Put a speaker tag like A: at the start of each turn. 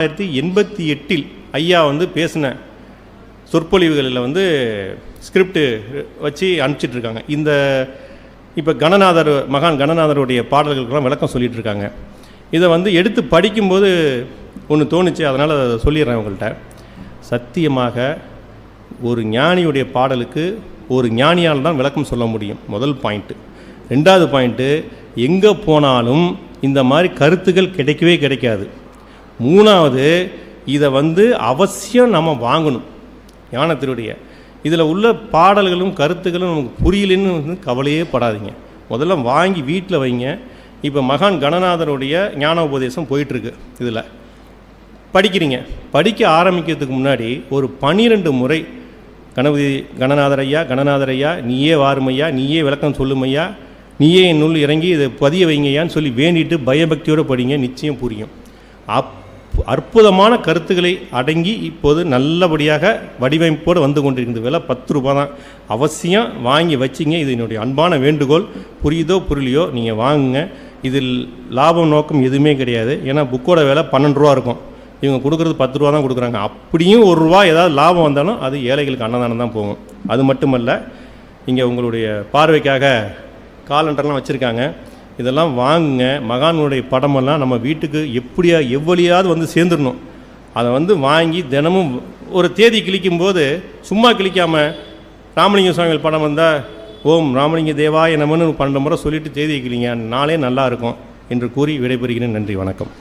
A: ஆயிரத்தி எண்பத்தி எட்டில் ஐயா வந்து பேசின சொற்பொழிவுகளில் வந்து ஸ்கிரிப்டு வச்சு அனுப்பிச்சிட்டு இருக்காங்க இந்த இப்போ கணநாதர் மகான் கணநாதருடைய பாடல்களுக்கெல்லாம் விளக்கம் சொல்லிகிட்ருக்காங்க இதை வந்து எடுத்து படிக்கும்போது ஒன்று தோணுச்சு அதனால் அதை சொல்லிடுறேன் உங்கள்கிட்ட. சத்தியமாக ஒரு ஞானியுடைய பாடலுக்கு ஒரு ஞானியால் தான் விளக்கம் சொல்ல முடியும் முதல் பாயிண்ட்டு ரெண்டாவது பாயிண்ட்டு எங்கே போனாலும் இந்த மாதிரி கருத்துக்கள் கிடைக்கவே கிடைக்காது. மூணாவது இதை வந்து அவசியம் நம்ம வாங்கணும். ஞானத்தினுடைய. இதில் உள்ள பாடல்களும் கருத்துக்களும் நமக்கு புரியலன்னு வந்து கவலையே படாதீங்க. முதல்ல வாங்கி வீட்டில் வைங்க. இப்போ மகான் கணநாதனுடைய ஞான உபதேசம் போயிட்டுருக்கு இதில். படிக்கிறீங்க. படிக்க ஆரம்பிக்கிறதுக்கு முன்னாடி ஒரு பனிரெண்டு முறை கணபதி கணநாதர் ஐயா கணநாதர் ஐயா நீயே வாருமையா நீயே விளக்கம் சொல்லுமையா நீயே என்னுள் இறங்கி இதை பதிய வைங்கய்யான்னு சொல்லி வேண்டிட்டு பயபக்தியோடு படிங்க. நிச்சயம் புரியும். அப் அற்புதமான கருத்துக்களை அடங்கி இப்போது நல்லபடியாக வடிவமைப்போடு வந்து கொண்டிருக்கிறது விலை பத்து ரூபா தான். அவசியம் வாங்கி வச்சிங்க. இது என்னுடைய அன்பான வேண்டுகோள். புரியுதோ புரியலையோ நீங்கள் வாங்குங்க. இதில் லாபம் நோக்கம் எதுவுமே கிடையாது. ஏன்னா புக்கோட விலை பன்னெண்டு ரூபா இருக்கும். இவங்க கொடுக்குறது பத்து ரூபா தான் கொடுக்குறாங்க. அப்படியும் ஒரு ரூபா ஏதாவது லாபம் வந்தாலும் அது ஏழைகளுக்கு அன்னதானம் தான் போகும். அது மட்டுமல்ல இங்கே உங்களுடைய பார்வைக்காக காலண்டர்லாம் வச்சுருக்காங்க. இதெல்லாம் வாங்குங்க. மகானுடைய படமெல்லாம் நம்ம வீட்டுக்கு எப்படியா எவ்வளியாவது வந்து சேர்ந்துடணும். அதை வந்து வாங்கி தினமும் ஒரு தேதி கிழிக்கும்போது சும்மா கிழிக்காமல் ராமலிங்க சுவாமிகள் படம் வந்தால் ஓம் ராமலிங்க தேவாய நமன்னு பன்னெண்டு முறை சொல்லிவிட்டு தேதி கிளிங்க நாளே நல்லா இருக்கும் என்று கூறி விடைபெறுகிறேன். நன்றி வணக்கம்.